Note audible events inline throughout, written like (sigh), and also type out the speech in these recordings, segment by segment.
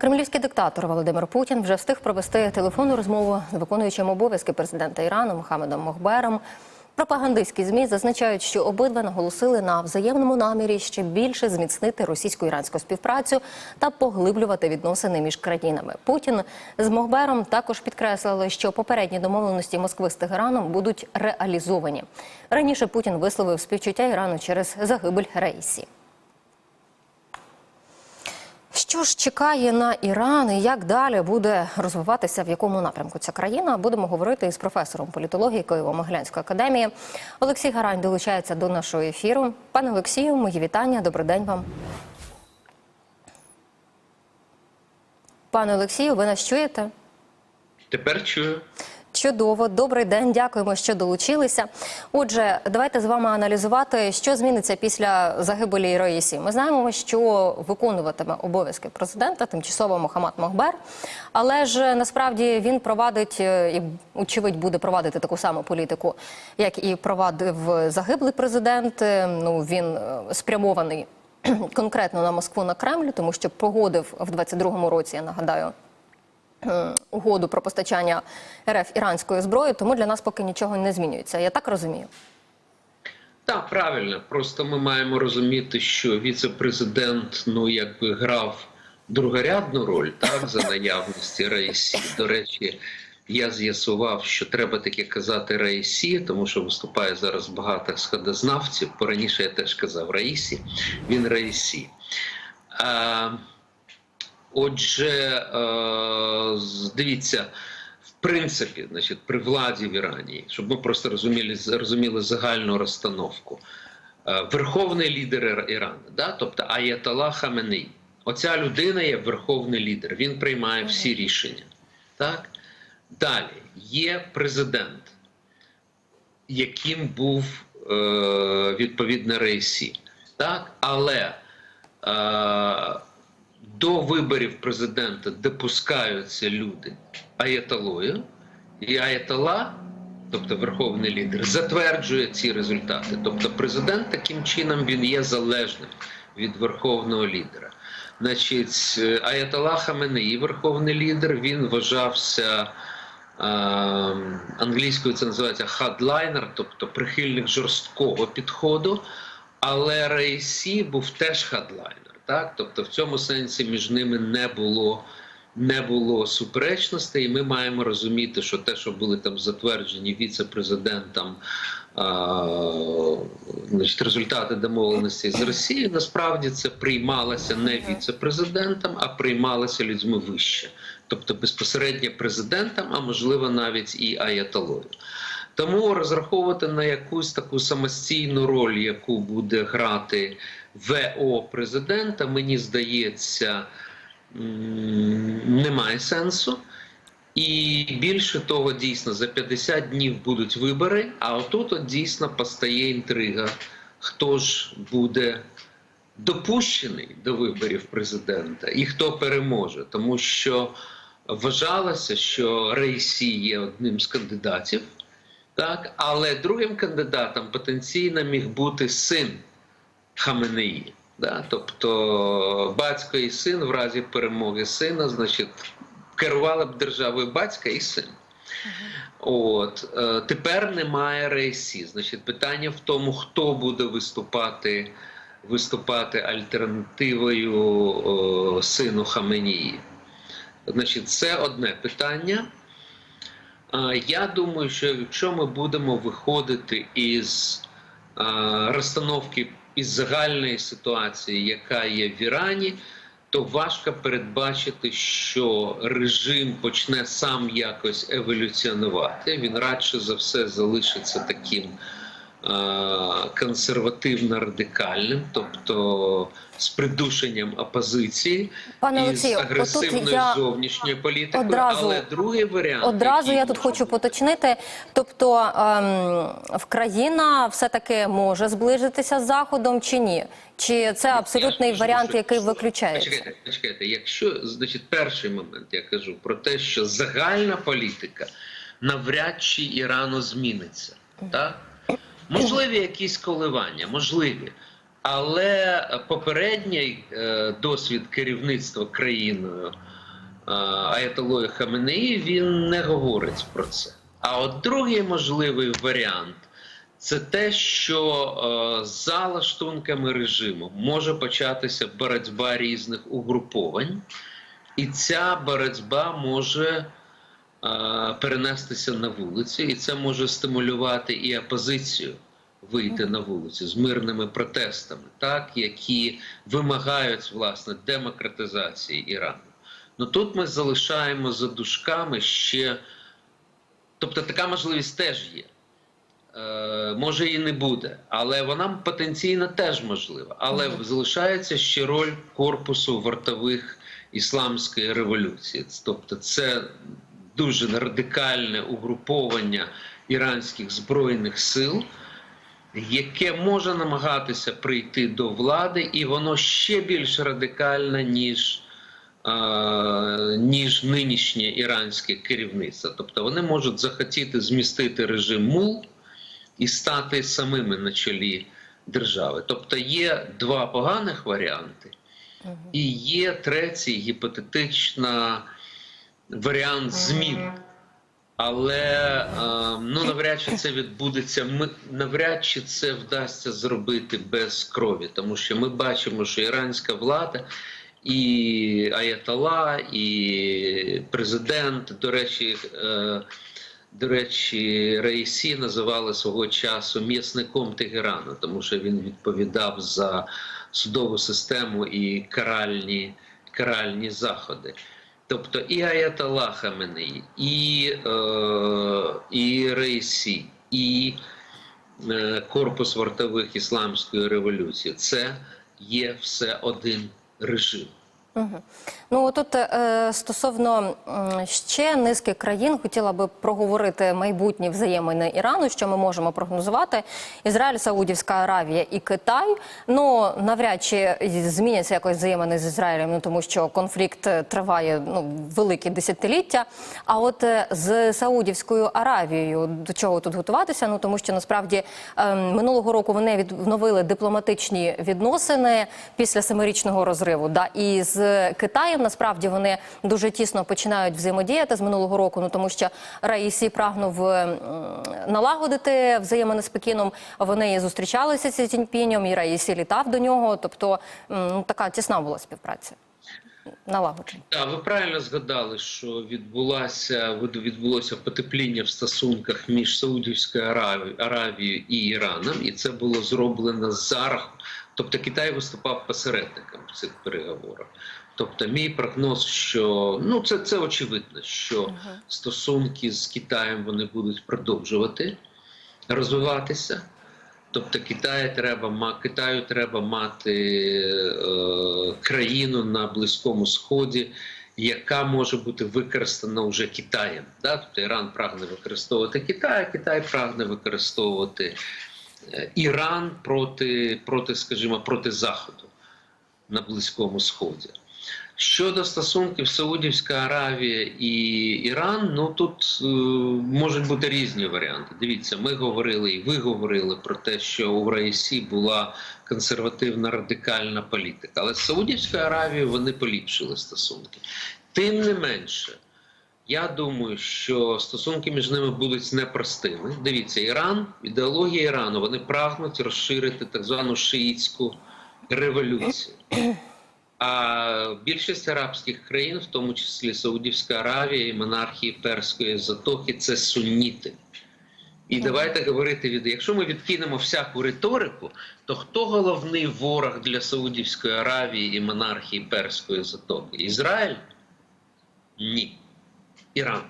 Кремлівський диктатор Володимир Путін вже встиг провести телефонну розмову з виконуючим обов'язки президента Ірану Мохамедом Мохбером. Пропагандистські змі зазначають, що обидва наголосили на взаємному намірі ще більше зміцнити російсько-іранську співпрацю та поглиблювати відносини між країнами. Путін з Мохбером також підкреслили, що попередні домовленості Москви з Тегераном будуть реалізовані. Раніше Путін висловив співчуття Ірану через загибель Рейсі. Що ж чекає на Іран і як далі буде розвиватися в якому напрямку ця країна? Будемо говорити із професором політології Києво-Могилянської академії. Олексій Гарань долучається до нашого ефіру. Пане Олексію, мої вітання. Добрий день вам. Пане Олексію, ви нас чуєте? Тепер чую. Чудово, добрий день, дякуємо, що долучилися. Отже, давайте з вами аналізувати, що зміниться після загибелі Раїсі. Ми знаємо, що виконуватиме обов'язки президента тимчасово Мохаммад Мохбер, але ж насправді він провадить е, і очевидь буде провадити таку саму політику, як і провадив загиблий президент. Е, Ну він е, спрямований (clears throat) конкретно на Москву на Кремль, тому що погодив в 22-му році, я нагадаю угоду про постачання РФ іранської зброї, тому для нас поки нічого не змінюється. Я так розумію. Так, правильно. Просто ми маємо розуміти, що віце-президент ну якби грав другорядну роль так за наявності Рейсі. До речі, я з'ясував, що треба таке казати Раїсі, тому що виступає зараз багато сходознавців. Пораніше я теж казав Раїсі. Він Раїсі. А, отже, е, дивіться. В принципі, значить, при владі в Ірані, щоб ми просто розуміли, розуміли загальну розстановку. Е, Верховний лідер Ірану, да? тобто Аятолла Хаменей. Оця людина є верховний лідер, він приймає всі рішення. Так? Далі є президент, яким був е, відповідно Рейсі. Так? Але е, до виборів президента допускаються люди аятолою, і аятола, тобто верховний лідер, затверджує ці результати. Тобто, президент таким чином він є залежним від верховного лідера. Значить, е, Аятола Хаменеї, верховний лідер, він вважався. е, Англійською це називається хадлайнер, тобто прихильник жорсткого підходу. Але Рейсі був теж хадлайнер. Так? Тобто в цьому сенсі між ними не було, не було суперечностей, і ми маємо розуміти, що те, що були там затверджені віце-президентом значить, результати домовленості з Росією, насправді це приймалося не віце-президентом, а приймалося людьми вище, тобто безпосередньо президентом, а можливо навіть і аятолою. Тому розраховувати на якусь таку самостійну роль, яку буде грати ВО президента, мені здається, немає сенсу. І більше того, дійсно, за 50 днів будуть вибори, а отут от дійсно постає інтрига, хто ж буде допущений до виборів президента і хто переможе. Тому що вважалося, що Рейсі є одним з кандидатів. Так, але другим кандидатом потенційно міг бути син Хаменеї. Да? Тобто батько і син в разі перемоги сина, значить, керували б державою батька і син. От е, тепер немає рейсі. Значить, питання в тому, хто буде виступати, виступати альтернативою о, сину Хаменії. Значить, це одне питання. Я думаю, що якщо ми будемо виходити із розстановки із загальної ситуації, яка є в Ірані, то важко передбачити, що режим почне сам якось еволюціонувати. Він радше за все залишиться таким а, консервативно-радикальним, тобто з придушенням опозиції Пане і з Олексію, агресивною я зовнішньою політикою. одразу- Але другий варіант Одразу який я тут хочу поточнити. Тобто ем, в країна все-таки може зближитися з заходом чи ні? Чи це абсолютний Я кажу, варіант, що- який що- виключається? Почекайте, почекайте. Якщо значить, перший момент я кажу про те, що загальна політика навряд чи Ірану зміниться, так можливі якісь коливання, можливі. Але попередній е, досвід керівництва країною е, Аятолої Хаменеї він не говорить про це. А от другий можливий варіант це те, що е, за лаштунками режиму може початися боротьба різних угруповань, і ця боротьба може перенестися на вулиці, і це може стимулювати і опозицію вийти на вулиці з мирними протестами, так які вимагають власне демократизації Ірану. Ну тут ми залишаємо за дужками ще, тобто така можливість теж є. Е, може і не буде, але вона потенційно теж можлива. Але Мгм. залишається ще роль корпусу вартових ісламської революції. Тобто, це дуже радикальне угруповання іранських збройних сил, яке може намагатися прийти до влади, і воно ще більш радикальне, ніж. е, Ніж нинішнє іранське керівництво, тобто вони можуть захотіти змістити режим мул і стати самими на чолі держави. Тобто є два поганих варіанти, і є третій гіпотетична варіант змін. Але е, ну навряд чи це відбудеться. Ми навряд чи це вдасться зробити без крові, тому що ми бачимо, що іранська влада і Аятола, і президент, до речі, е, до речі, Раїсі називали свого часу м'ясником Тегерану, тому що він відповідав за судову систему і каральні, каральні заходи. Тобто і Аятала Хаменеї, і, е, і Рейсі, і е, корпус вартових ісламської революції це є все один режим. Ну тут е, стосовно ще низки країн хотіла би проговорити майбутні взаємини Ірану, що ми можемо прогнозувати. Ізраїль, Саудівська Аравія і Китай. Ну навряд чи зміняться якось взаємини з Ізраїлем, ну тому що конфлікт е, триває ну великі десятиліття. А от е, з Саудівською Аравією до чого тут готуватися? Ну тому що насправді е, минулого року вони відновили дипломатичні відносини після семирічного розриву. Да, і з Китаєм насправді вони дуже тісно починають взаємодіяти з минулого року. Ну тому що Раїсі прагнув налагодити взаємини з Пекіном. Вони зустрічалися з Ціньпінем, і Раїсі літав до нього. Тобто ну, така тісна була співпраця. Налагоджена. Так, ви правильно згадали, що відбулося відбулося потепління в стосунках між Саудівською Араві- Аравією і Іраном, і це було зроблено за. Тобто Китай виступав посередником в цих переговорах. Тобто, мій прогноз, що ну це, це очевидно, що стосунки з Китаєм вони будуть продовжувати розвиватися. Тобто Китаю треба Китаю треба мати е, країну на Близькому Сході, яка може бути використана вже Китаєм. Да? Тобто Іран прагне використовувати Китай, а Китай прагне використовувати Іран проти, проти, скажімо, проти Заходу на Близькому Сході. Щодо стосунків Саудівська Аравія і Іран, ну тут е, можуть бути різні варіанти. Дивіться, ми говорили і ви говорили про те, що у Раїсі була консервативна радикальна політика, але з Саудівською Аравією вони поліпшили стосунки. Тим не менше, я думаю, що стосунки між ними будуть непростими. Дивіться, Іран, ідеологія Ірану, вони прагнуть розширити так звану шиїтську революцію. А більшість арабських країн, в тому числі Саудівська Аравія і монархії Перської затоки, це сунніти. І давайте говорити від якщо ми відкинемо всяку риторику, то хто головний ворог для Саудівської Аравії і монархії Перської затоки? Ізраїль? Ні. Іран.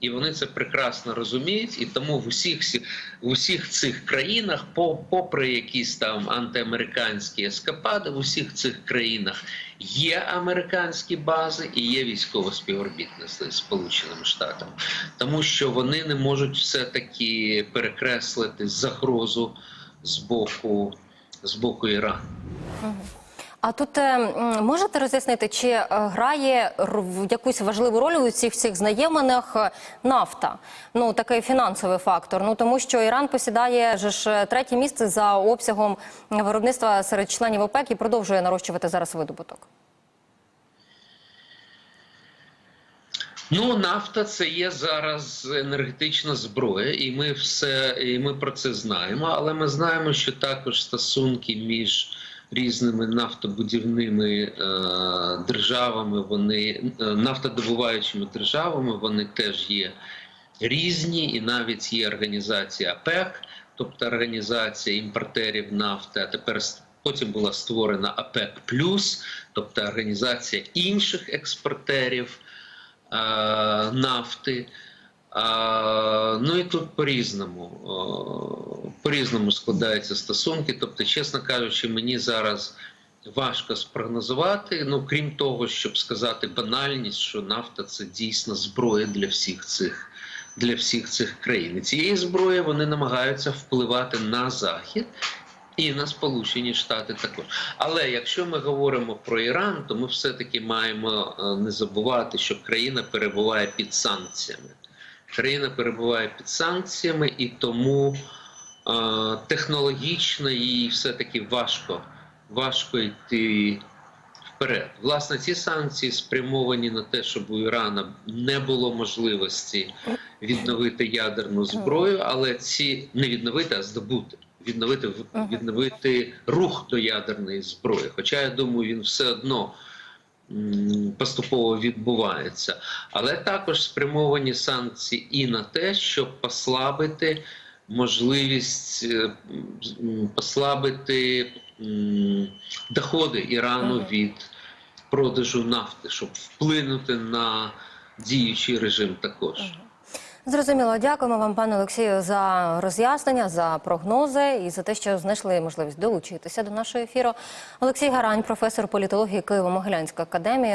І вони це прекрасно розуміють, і тому в усіх в усіх цих країнах, по- попри якісь там антиамериканські ескапади, в усіх цих країнах є американські бази і є військове співробітництво з Сполученими Штатами, тому що вони не можуть все-таки перекреслити загрозу з боку, з боку Ірану. А тут е, можете роз'яснити, чи е, грає якусь важливу роль у цих всіх знайоминах е, нафта? Ну такий фінансовий фактор. Ну тому що Іран посідає ж третє місце за обсягом виробництва серед членів ОПЕК і продовжує нарощувати зараз видобуток. Ну, нафта це є зараз енергетична зброя, і ми все і ми про це знаємо. Але ми знаємо, що також стосунки між різними нафтобудівними е, державами, вони е, нафтодобуваючими державами, вони теж є різні, і навіть є організація АПЕК, тобто організація імпортерів нафти. А тепер потім була створена АПЕК тобто організація інших експортерів е, нафти. Ну і тут по-різному, по-різному складаються стосунки. Тобто, чесно кажучи, мені зараз важко спрогнозувати. Ну, крім того, щоб сказати банальність, що нафта це дійсно зброя для всіх цих для всіх цих країн. І цієї зброї вони намагаються впливати на захід. І на Сполучені Штати також. Але якщо ми говоримо про Іран, то ми все-таки маємо е, не забувати, що країна перебуває під санкціями. Країна перебуває під санкціями, і тому е, технологічно їй все-таки важко, важко йти вперед. Власне, ці санкції спрямовані на те, щоб у Ірана не було можливості відновити ядерну зброю, але ці не відновити, а здобути. Відновити відновити рух до ядерної зброї. Хоча я думаю, він все одно поступово відбувається. Але також спрямовані санкції і на те, щоб послабити можливість е, послабити доходи Ірану від продажу нафти, щоб вплинути на діючий режим також. Зрозуміло, дякуємо вам, пане Олексію, за роз'яснення, за прогнози і за те, що знайшли можливість долучитися до нашого ефіру. Олексій Гарань, професор політології Києво-Могилянської академії.